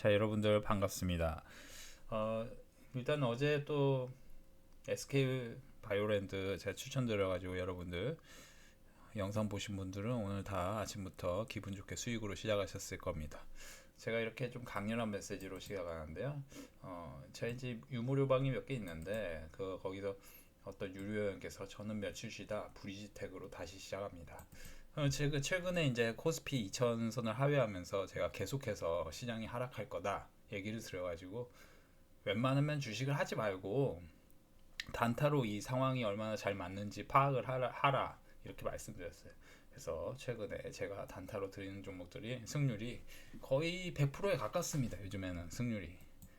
자 여러분들 반갑습니다. 어, 일단 어제 또 SK 바이오랜드 제가 추천드려가지고 여러분들 영상 보신 분들은 오늘 다 아침부터 기분 좋게 수익으로 시작하셨을 겁니다. 제가 이렇게 좀 강렬한 메시지로 시작하는데요. 어, 제가 이제 유무료 방이 몇 개 있는데 그 거기서 어떤 유료원께서 저는 며칠 쉬다 브리지텍으로 다시 시작합니다. 어, 최근 최근에 이제 코스피 2000선을 하회하면서 제가 계속해서 시장이 하락할 거다 얘기를 들어가지고 웬만하면 주식을 하지 말고 단타로 이 상황이 얼마나 잘 맞는지 파악을 하라, 하라 이렇게 말씀드렸어요. 그래서 최근에 제가 단타로 드리는 종목들이 승률이 거의 100%에 가깝습니다. 요즘에는 승률이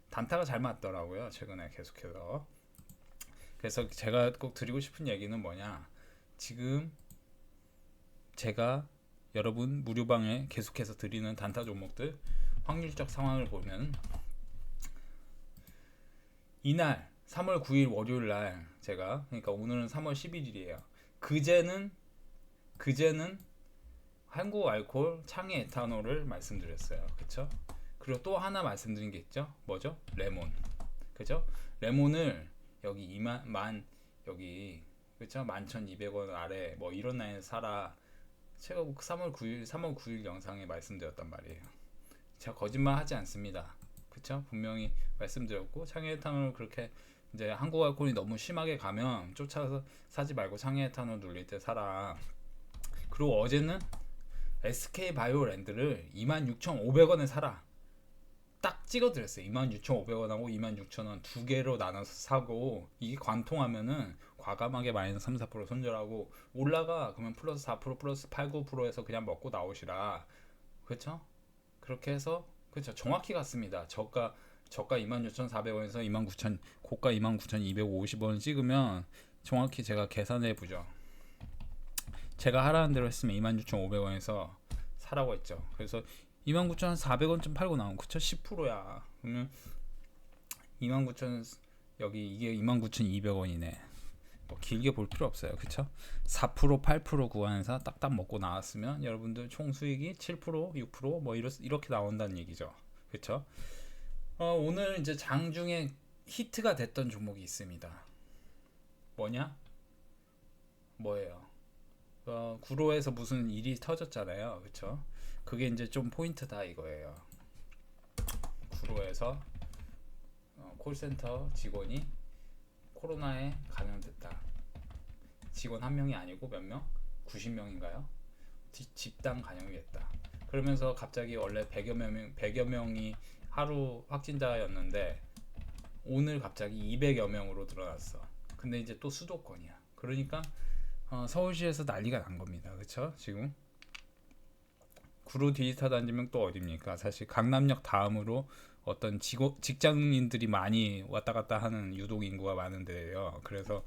단타가 잘 맞더라고요. 최근에 계속해서 그래서 제가 꼭 드리고 싶은 얘기는 뭐냐 지금 제가 여러분 무료방에 계속해서 드리는 단타 종목들 확률적 상황을 보면 이날 3월 9일 월요일 날 제가 그러니까 오늘은 3월 11일이에요. 그제는 그제는 한국 알코올 창의 에탄올을 말씀드렸어요. 그쵸? 그리고 또 하나 말씀드린 게 있죠. 뭐죠? 레몬. 그죠? 레몬을 여기 2만 만 여기 그쵸? 11,200원 아래 뭐 이런 라인에 사라. 제가 3월 9일 3월 9일 영상에 말씀드렸단 말이에요. 제가 거짓말 하지 않습니다. 그쵸? 분명히 말씀드렸고 창의에탄올 그렇게 이제 한국 알코올이 너무 심하게 가면 쫓아서 사지 말고 창의에탄올 눌릴 때 사라. 그리고 어제는 SK 바이오랜드를 26,500원에 사라. 딱 찍어드렸어요. 26,500원하고 26,000원 두 개로 나눠서 사고 이게 관통하면은 과감하게 마이너스 3, 4% 손절하고 올라가 그러면 플러스 4% 플러스 8, 9%에서 그냥 먹고 나오시라. 그렇죠? 그렇게 해서 그렇죠. 정확히 갔습니다. 저가 저가 26,400원에서 29,000 고가 29,250원 찍으면 정확히 제가 계산해 보죠. 제가 하라는 대로 했으면 26,500원에서 사라고 했죠. 그래서 29,400원쯤 팔고 나온 그쵸 10%야. 그러면 29,000 여기 이게 29,200원이네. 뭐 길게 볼 필요 없어요. 그쵸? 4% 8% 구간에서 딱딱 먹고 나왔으면 여러분들 총 수익이 7% 6%뭐 이렇게 나온다는 얘기죠. 그쵸? 어, 오늘 이제 장 중에 히트가 됐던 종목이 있습니다. 뭐냐? 뭐예요? 어, 구로에서 무슨 일이 터졌잖아요. 그쵸? 그게 이제 좀 포인트다 이거예요. 구로에서 어, 콜센터 직원이 코로나에 감염됐다. 직원 한 명이 아니고 몇 명? 90명인가요? 집단 감염이 됐다. 그러면서 갑자기 원래 100여 명 100여 명이 하루 확진자였는데 오늘 갑자기 200여 명으로 드러났어. 근데 이제 또 수도권이야. 그러니까 어, 서울시에서 난리가 난 겁니다. 그렇죠? 지금 구로 디지털 단지면 또 어딥니까? 사실 강남역 다음으로 어떤 직업, 직장인들이 많이 왔다 갔다 하는 유동 인구가 많은 데예요. 그래서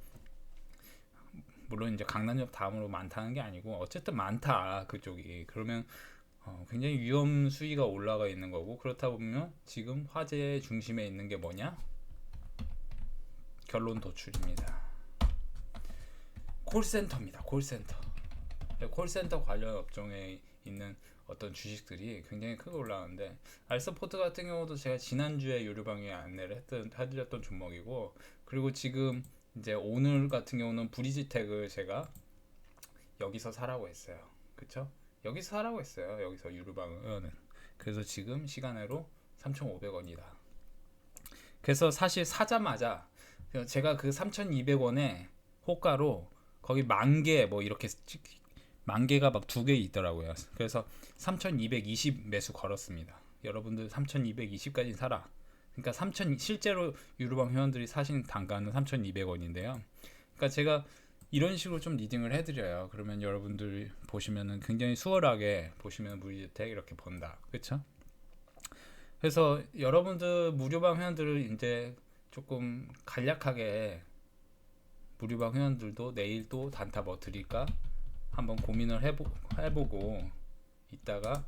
물론 이제 강남역 다음으로 많다는 게 아니고 어쨌든 많다 그쪽이. 그러면 어, 굉장히 위험 수위가 올라가 있는 거고 그렇다 보면 지금 화제의 중심에 있는 게 뭐냐? 결론 도출입니다. 콜센터입니다. 콜센터. 콜센터 관련 업종에 있는 어떤 주식들이 굉장히 크게 올라가는데 알서포트 같은 경우도 제가 지난주에 유료방에 안내를 했던 해드렸던 종목이고 그리고 지금 이제 오늘 같은 경우는 브리지텍을 제가 여기서 사라고 했어요. 그쵸? 여기서 사라고 했어요. 여기서 유료방은 그래서 지금 시간으로 3,500원이다. 그래서 사실 사자마자 제가 그 3,200원에 호가로 거기 만 개 뭐 이렇게 만 개가 막 두 개 있더라고요. 그래서 3,220 매수 걸었습니다. 여러분들 3,220까지 사라. 그러니까 3,000 실제로 유로방 회원들이 사신 단가는 3,200원인데요. 그러니까 제가 이런 식으로 좀 리딩을 해드려요. 그러면 여러분들 보시면은 굉장히 수월하게 보시면 무리주택 이렇게 본다. 그렇죠? 그래서 여러분들 무료방 회원들을 이제 조금 간략하게 무료방 회원들도 내일 또 단타 뭐 드릴까 한번 고민을 해보, 해보고 이따가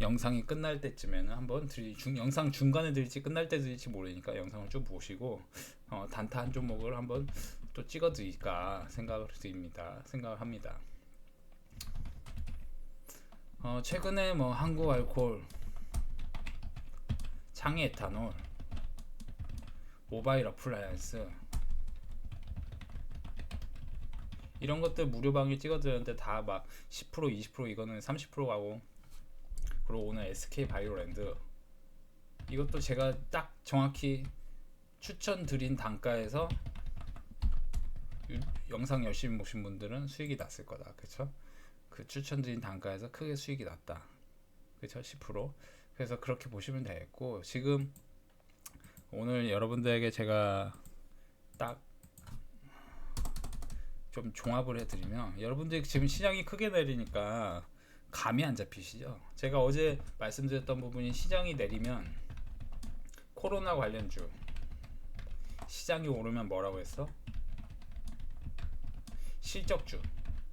영상이 끝날 때쯤에는 한번 드리, 중, 영상 중간에 드릴지 끝날 때 드릴지 모르니까 영상을 쭉 보시고 어, 단타 한 종목을 한번 또 찍어 드릴까 생각을 드립니다. 생각을 합니다. 어, 최근에 뭐 한국 알콜 창의 에탄올, 모바일 어플라이언스 이런 것들 무료 방에 찍어드렸는데 다 막 10% 20% 이거는 30% 가고. 그리고 오늘 SK 바이오랜드. 이것도 제가 딱 정확히 추천드린 단가에서 유- 영상 열심히 보신 분들은 수익이 났을 거다. 그쵸? 그 추천드린 단가에서 크게 수익이 났다. 그쵸? 10% 그래서 그렇게 보시면 되겠고 지금 오늘 여러분들에게 제가 딱 좀 종합을 해드리면 여러분들이 지금 시장이 크게 내리니까 감이 안 잡히시죠? 제가 어제 말씀드렸던 부분이 시장이 내리면 코로나 관련주 시장이 오르면 뭐라고 했어? 실적주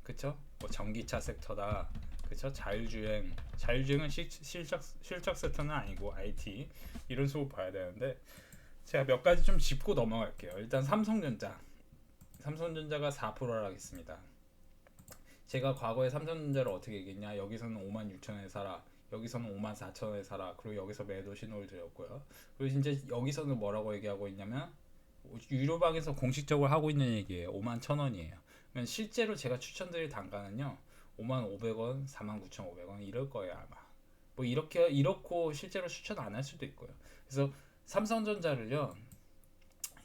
그쵸? 뭐 전기차 섹터다 그쵸? 자율주행 자율주행은 실, 실적 실적 섹터는 아니고 IT 이런 식으로 봐야 되는데 제가 몇 가지 좀 짚고 넘어갈게요. 일단 삼성전자 삼성전자가 4%를 하겠습니다. 제가 과거에 삼성전자를 어떻게 얘기했냐? 여기서는 5만 6천원에 사라. 여기서는 5만 4천원에 사라. 그리고 여기서 매도 신호를 드렸고요. 그리고 이제 여기서는 뭐라고 얘기하고 있냐면 유료방에서 공식적으로 하고 있는 얘기예요. 5만 1천원이에요. 그러면 실제로 제가 추천드릴 단가는요. 5만 500원, 4만 9,500원 이럴 거예요 아마. 뭐 이렇게 이렇고 실제로 추천 안 할 수도 있고요. 그래서 삼성전자를요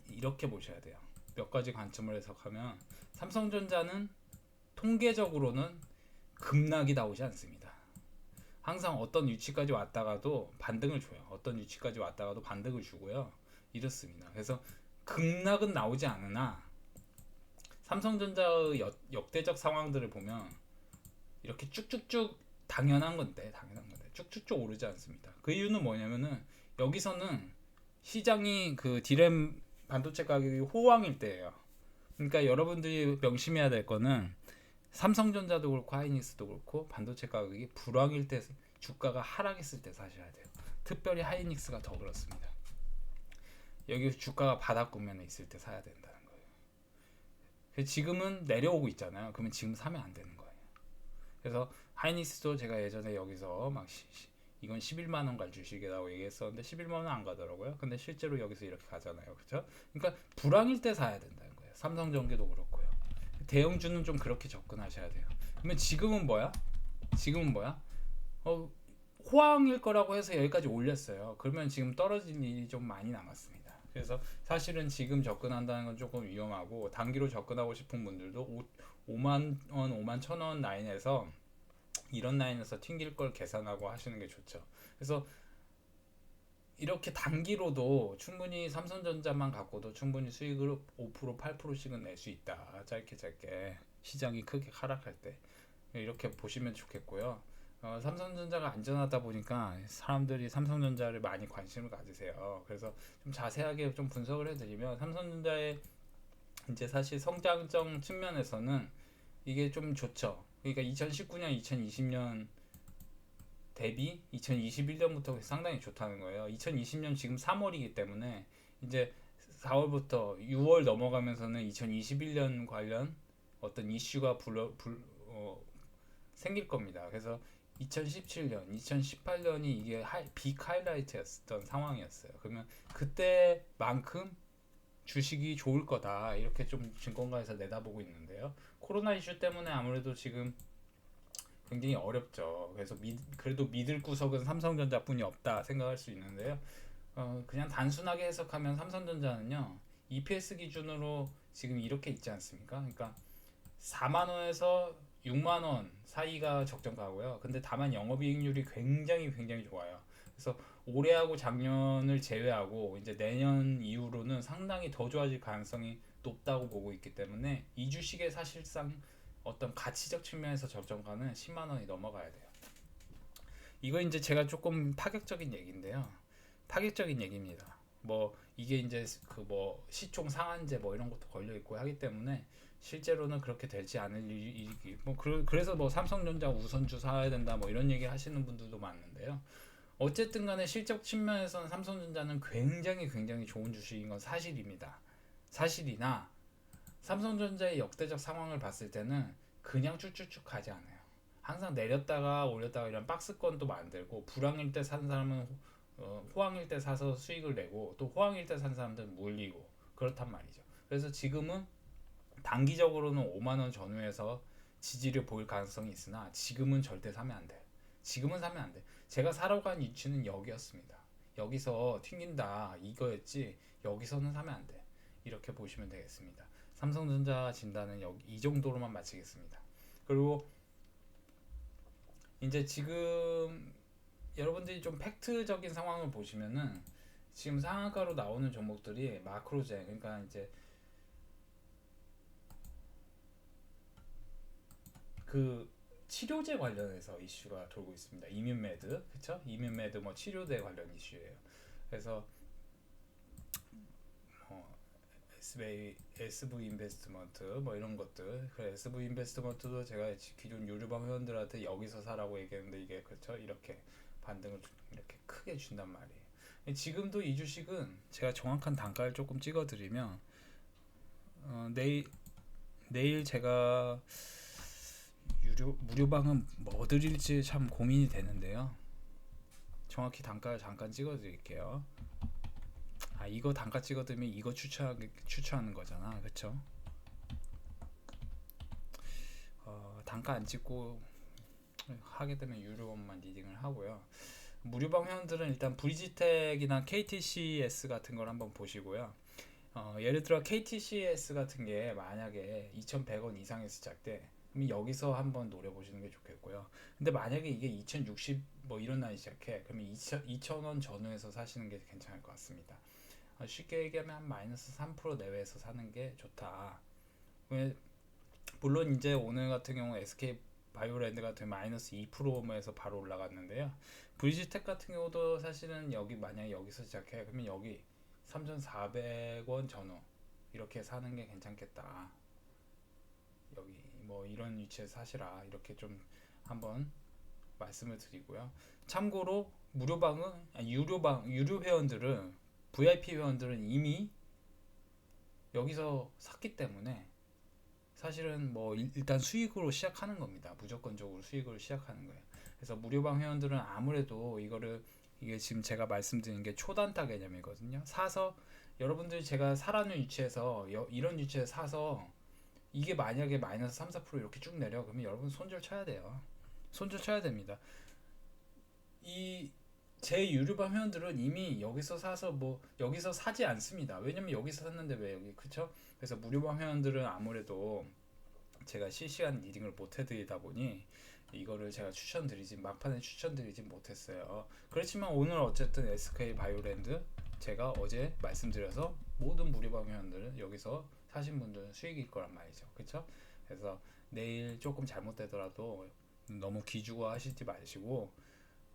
이렇게 보셔야 돼요. 몇 가지 관점을 해석하면 삼성전자는 통계적으로는 급락이 나오지 않습니다. 항상 어떤 위치까지 왔다가도 반등을 줘요. 어떤 위치까지 왔다가도 반등을 주고요. 이렇습니다. 그래서 급락은 나오지 않으나 삼성전자의 역, 역대적 상황들을 보면 이렇게 쭉쭉쭉 당연한 건데 당연한 건데 쭉쭉쭉 오르지 않습니다. 그 이유는 뭐냐면은 여기서는 시장이 그 디램 반도체 가격이 호황일 때예요. 그러니까 여러분들이 명심해야 될 거는 삼성전자도 그렇고 하이닉스도 그렇고 반도체 가격이 불황일 때 주가가 하락했을 때 사셔야 돼요. 특별히 하이닉스가 더 그렇습니다. 여기 주가가 바닥 구면에 있을 때 사야 된다는 거예요. 그래서 지금은 내려오고 있잖아요. 그러면 지금 사면 안 되는 거예요. 그래서 하이닉스도 제가 예전에 여기서 막 시, 시, 이건 11만 원 갈 주식이라고 얘기했었는데 11만 원 안 가더라고요. 근데 실제로 여기서 이렇게 가잖아요. 그렇죠? 그러니까 불황일 때 사야 된다는 거예요. 삼성전기도 그렇고요. 대형주는 좀 그렇게 접근하셔야 돼요. 그러면 지금은 뭐야? 지금은 뭐야? 어, 호황일 거라고 해서 여기까지 올렸어요. 그러면 지금 떨어진 일이 좀 많이 남았습니다. 그래서 사실은 지금 접근한다는 건 조금 위험하고 단기로 접근하고 싶은 분들도 5, 5만 원, 5만 천 원 라인에서 이런 라인에서 튕길 걸 계산하고 하시는 게 좋죠. 그래서 이렇게 단기로도 충분히 삼성전자만 갖고도 충분히 수익을 5% 8%씩은 낼 수 있다. 짧게 짧게 시장이 크게 하락할 때 이렇게 보시면 좋겠고요. 어, 삼성전자가 안전하다 보니까 사람들이 삼성전자를 많이 관심을 가지세요. 그래서 좀 자세하게 좀 분석을 해드리면 삼성전자의 이제 사실 성장성 측면에서는 이게 좀 좋죠. 그러니까 2019년, 2020년 대비 2021년부터 상당히 좋다는 거예요. 2020년 지금 3월이기 때문에 이제 4월부터 6월 넘어가면서는 2021년 관련 어떤 이슈가 불러, 불, 어, 생길 겁니다. 그래서 2017년, 2018년이 이게 하이, 빅 하이라이트였던 상황이었어요. 그러면 그때만큼 주식이 좋을 거다 이렇게 좀 증권가에서 내다보고 있는데요. 코로나 이슈 때문에 아무래도 지금 굉장히 어렵죠. 그래서 미, 그래도 믿을 구석은 삼성전자뿐이 없다 생각할 수 있는데요. 어, 그냥 단순하게 해석하면 삼성전자는요 EPS 기준으로 지금 이렇게 있지 않습니까? 그러니까 4만 원에서 6만 원 사이가 적정가고요. 근데 다만 영업이익률이 굉장히 굉장히 좋아요. 그래서 올해하고 작년을 제외하고 이제 내년 이후로는 상당히 더 좋아질 가능성이 높다고 보고 있기 때문에 이 주식의 사실상 어떤 가치적 측면에서 적정가는 10만 원이 넘어가야 돼요. 이거 이제 제가 조금 파격적인 얘기인데요. 파격적인 얘기입니다. 뭐 이게 이제 그 뭐 시총 상한제 뭐 이런 것도 걸려 있고 하기 때문에 실제로는 그렇게 되지 않을 일이기 뭐 그, 그래서 뭐 삼성전자 우선주 사야 된다 뭐 이런 얘기 하시는 분들도 많은데요. 어쨌든 간에 실적 측면에서는 삼성전자는 굉장히 굉장히 좋은 주식인 건 사실입니다. 사실이나 삼성전자의 역대적 상황을 봤을 때는 그냥 쭉쭉쭉 가지 않아요. 항상 내렸다가 올렸다가 이런 박스권도 만들고 불황일 때 산 사람은 어, 호황일 때 사서 수익을 내고 또 호황일 때 산 사람들은 물리고 그렇단 말이죠. 그래서 지금은 단기적으로는 5만 원 전후에서 지지를 보일 가능성이 있으나 지금은 절대 사면 안 돼. 지금은 사면 안 돼. 제가 사러 간 위치는 여기였습니다. 여기서 튕긴다 이거였지 여기서는 사면 안 돼. 이렇게 보시면 되겠습니다. 삼성전자 진단은 여기 이 정도로만 마치겠습니다. 그리고 이제 지금 여러분들이 좀 팩트적인 상황을 보시면은 지금 상한가로 나오는 종목들이 마크로제 그러니까 이제 그 치료제 관련해서 이슈가 돌고 있습니다. 이뮨메드 그쵸? 이뮨메드 뭐 치료제 관련 이슈예요. 그래서 뭐 SV SV 인베스트먼트 뭐 이런 것들 그 SV 인베스트먼트도 제가 기존 유료방 회원들한테 여기서 사라고 얘기했는데 이게 그렇죠 이렇게 반등을 주- 이렇게 크게 준단 말이에요. 지금도 이 주식은 제가 정확한 단가를 조금 찍어드리면 어, 내일 내일 제가 유료 무료방은 뭐 드릴지 참 고민이 되는데요. 정확히 단가를 잠깐 찍어드릴게요. 아 이거 단가 찍어드리면 이거 추천하기 추천하는 거잖아, 그렇죠? 어, 단가 안 찍고 하게 되면 유료원만 리딩을 하고요. 무료방 회원들은 일단 브리지텍이나 KTCS 같은 걸 한번 보시고요. 어, 예를 들어 KTCS 같은 게 만약에 2,100원 이상에 시작돼 그럼 여기서 한번 노려보시는 게 좋겠고요. 근데 만약에 이게 2,060 뭐 이런 날이 시작해 그러면 2,000, 2,000원 전후에서 사시는 게 괜찮을 것 같습니다. 어, 쉽게 얘기하면 한 마이너스 3% 내외에서 사는 게 좋다. 왜 물론 이제 오늘 같은 경우 SK 바이오랜드 같은 마이너스 2%에서 바로 올라갔는데요. 브리지텍 같은 경우도 사실은 여기 만약에 여기서 시작해 그러면 여기 3,400원 전후 이렇게 사는 게 괜찮겠다. 여기 뭐 이런 위치에 사시라 이렇게 좀 한번 말씀을 드리고요. 참고로 무료방은 아니, 유료방 유료 회원들은 VIP 회원들은 이미 여기서 샀기 때문에 사실은 뭐 일- 일단 수익으로 시작하는 겁니다. 무조건적으로 수익으로 시작하는 거예요. 그래서 무료방 회원들은 아무래도 이거를 이게 지금 제가 말씀드린 게 초단타 개념이거든요. 사서 여러분들이 제가 사라는 위치에서 여- 이런 위치에 사서 이게 만약에 마이너스 3, 4% 이렇게 쭉 내려 그러면 여러분 손절 쳐야 돼요. 손절 쳐야 됩니다. 이 제 유료방 회원들은 이미 여기서 사서 뭐 여기서 사지 않습니다. 왜냐면 여기서 샀는데 왜 여기 그쵸? 그래서 무료방 회원들은 아무래도 제가 실시간 리딩을 못 해드리다 보니 이거를 제가 추천드리지 막판에 추천드리지 못했어요. 그렇지만 오늘 어쨌든 SK 바이오랜드 제가 어제 말씀드려서 모든 무료방 회원들은 여기서 사신 분들은 수익일 거란 말이죠. 그렇죠? 그래서 내일 조금 잘못되더라도 너무 기죽어 하시지 마시고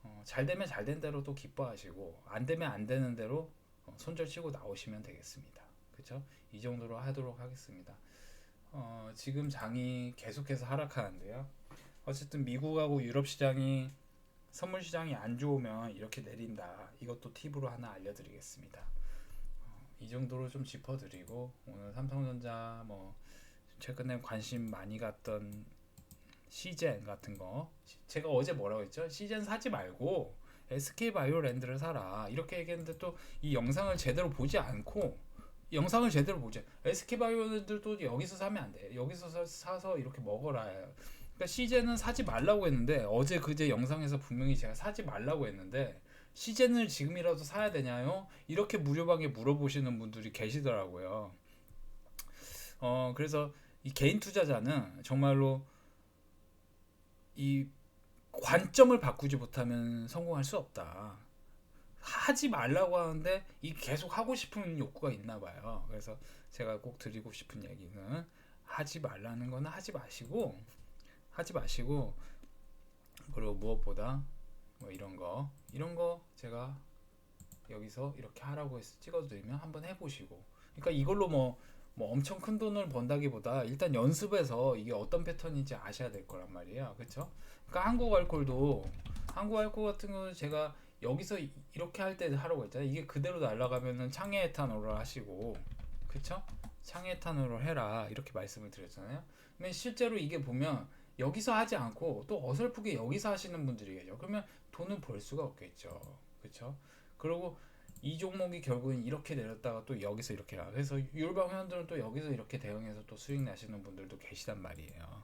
어, 잘 되면 잘 된 대로 또 기뻐하시고 안 되면 안 되는 대로 어, 손절치고 나오시면 되겠습니다. 그렇죠? 이 정도로 하도록 하겠습니다. 어, 지금 장이 계속해서 하락하는데요. 어쨌든 미국하고 유럽 시장이 선물 시장이 안 좋으면 이렇게 내린다. 이것도 팁으로 하나 알려드리겠습니다. 어, 이 정도로 좀 짚어드리고 오늘 삼성전자 뭐 최근에 관심 많이 갔던 시젠 같은 거 시- 제가 어제 뭐라고 했죠? 시젠 사지 말고 SK 바이오랜드를 사라 이렇게 얘기했는데 또 이 영상을 제대로 보지 않고 영상을 제대로 보지 SK 바이오랜드도 여기서 사면 안 돼. 여기서 사, 사서 이렇게 먹어라. 그러니까 시젠은 사지 말라고 했는데 어제 그제 영상에서 분명히 제가 사지 말라고 했는데 시젠을 지금이라도 사야 되냐요? 이렇게 무료방에 물어보시는 분들이 계시더라고요. 어 그래서 이 개인 투자자는 정말로 이 관점을 바꾸지 못하면 성공할 수 없다. 하지 말라고 하는데 이 계속 하고 싶은 욕구가 있나 봐요. 그래서 제가 꼭 드리고 싶은 얘기는 하지 말라는 거는 하지 마시고 하지 마시고 그리고 무엇보다 뭐 이런 거 이런 거 제가 여기서 이렇게 하라고 해서 찍어드리면 한번 해보시고 그러니까 이걸로 뭐, 뭐 엄청 큰 돈을 번다기보다 일단 연습해서 이게 어떤 패턴인지 아셔야 될 거란 말이에요. 그쵸? 그러니까 한국 알콜도 한국 알콜 같은 경우는 제가 여기서 이- 이렇게 할 때 하라고 했잖아요. 이게 그대로 날아가면은 창해 에탄올을 하시고 그쵸? 창해 에탄올을 해라 이렇게 말씀을 드렸잖아요. 근데 실제로 이게 보면 여기서 하지 않고 또 어설프게 여기서 하시는 분들이 계죠 그러면 돈을 벌 수가 없겠죠. 그쵸? 그리고 이 종목이 결국은 이렇게 내렸다가 또 여기서 이렇게 나. 그래서 유럽 회원들은 또 여기서 이렇게 대응해서 또 수익 나시는 분들도 계시단 말이에요.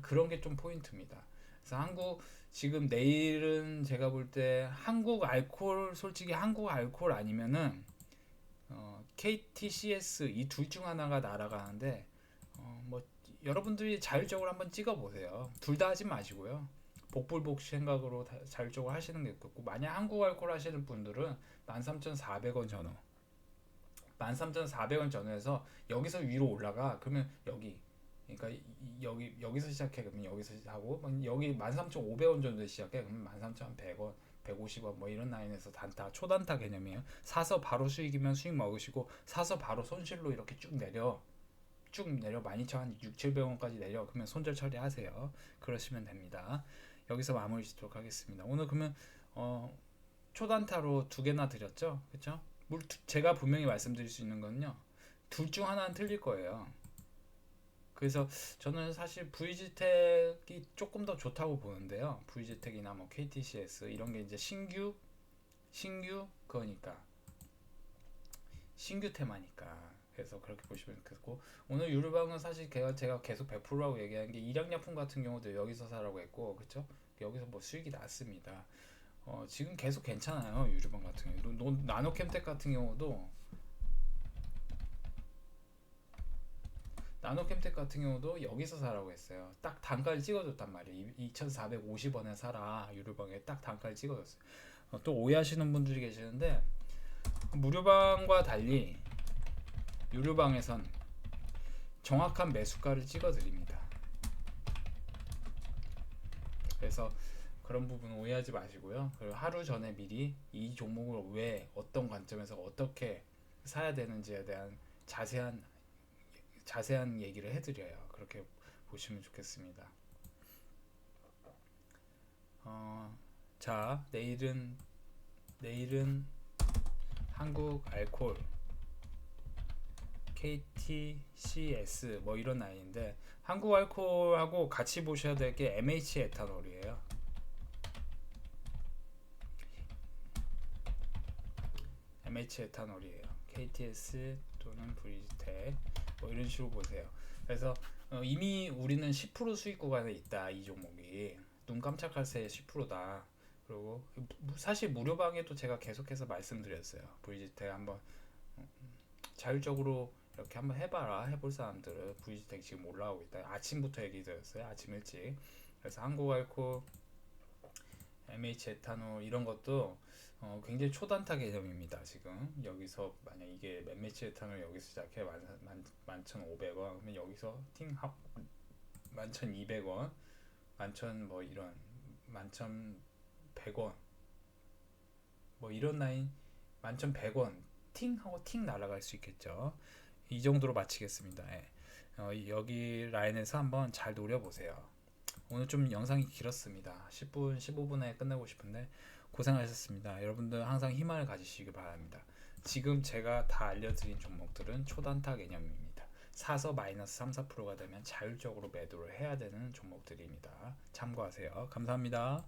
그런 게 좀 포인트입니다. 그래서 한국 지금 내일은 제가 볼 때 한국 알콜 솔직히 한국 알콜 아니면은 어, KTCS 이 둘 중 하나가 날아가는데 어, 뭐 여러분들이 자율적으로 한번 찍어 보세요. 둘 다 하지 마시고요. 복불복 생각으로 다- 자율적으로 하시는 게 좋고 만약 한국 알콜 하시는 분들은 13,400원 전후. 13,400원 전후에서 여기서 위로 올라가. 그러면 여기. 그러니까 여기 여기서 시작해. 그러면 여기서 하고 여기 13,500원 정도에 시작해. 그러면 13,100원 150원 뭐 이런 라인에서 단타 초단타 개념이에요. 사서 바로 수익이면 수익 먹으시고 사서 바로 손실로 이렇게 쭉 내려. 쭉 내려. 12,000원 6, 700원까지 내려. 그러면 손절 처리하세요. 그러시면 됩니다. 여기서 마무리 짓도록 하겠습니다. 오늘 그러면 어 초단타로 두 개나 드렸죠? 물 제가 분명히 말씀드릴 수 있는 건요. 둘 중 하나는 틀릴 거예요. 그래서 저는 사실 VG텍이 조금 더 좋다고 보는데요. VG텍이나 뭐 KTCS 이런 게 이제 신규 신규 그거니까. 신규 테마니까. 그래서 그렇게 보시면 좋겠고. 오늘 유르방은 사실 제가 계속 100%라고 얘기한 게 일양약품 같은 경우도 여기서 사라고 했고 그렇죠? 여기서 뭐 수익이 났습니다. 어, 지금 계속 괜찮아요 유르방 같은 경우. 나노캠텍 같은 경우도 나노캠텍 같은 경우도 여기서 사라고 했어요. 딱 단가를 찍어줬단 말이에요. 2,450원에 사라. 유료방에 딱 단가를 찍어줬어요. 어, 또 오해하시는 분들이 계시는데 무료방과 달리 유료방에선 정확한 매수가를 찍어드립니다. 그래서 그런 부분 오해하지 마시고요. 그리고 하루 전에 미리 이 종목을 왜 어떤 관점에서 어떻게 사야 되는지에 대한 자세한 자세한 얘기를 해드려요. 그렇게 보시면 좋겠습니다. 어, 자 내일은 내일은 한국 알콜 KTCS 뭐 이런 라인인데 한국 알콜하고 같이 보셔야 될 게 MH 에탄올이에요. MH 에탄올이에요. KTS 또는 브리지텍 뭐 이런 식으로 보세요. 그래서 어, 이미 우리는 10% 수익 구간에 있다 이 종목이 눈 깜짝할 새 10%다. 그리고 무- 사실 무료방에도 제가 계속해서 말씀드렸어요. 브리지텍 한번 음, 자율적으로 이렇게 한번 해봐라 해볼 사람들은 브리지텍 지금 올라오고 있다. 아침부터 얘기 드렸어요. 아침 일찍. 그래서 한국알코, MH 에탄올 이런 것도 어, 굉장히 초단타 개념입니다. 지금 여기서 만약 이게 멤매치 에탄올 여기서 시작해 만, 만, 만천 오백 원 그러면 여기서 팅합 만천 이백 원 만천 뭐 이런 만천 백원뭐 이런 라인 만천 백원 팅 하고 팅 날아갈 수 있겠죠. 이 정도로 마치겠습니다. 예. 어, 여기 라인에서 한번 잘 노려보세요. 오늘 좀 영상이 길었습니다. 10분, 15분에 끝내고 싶은데 고생하셨습니다. 여러분들 항상 희망을 가지시기 바랍니다. 지금 제가 다 알려드린 종목들은 초단타 개념입니다. 사서 마이너스 3, 4%가 되면 자율적으로 매도를 해야 되는 종목들입니다. 참고하세요. 감사합니다.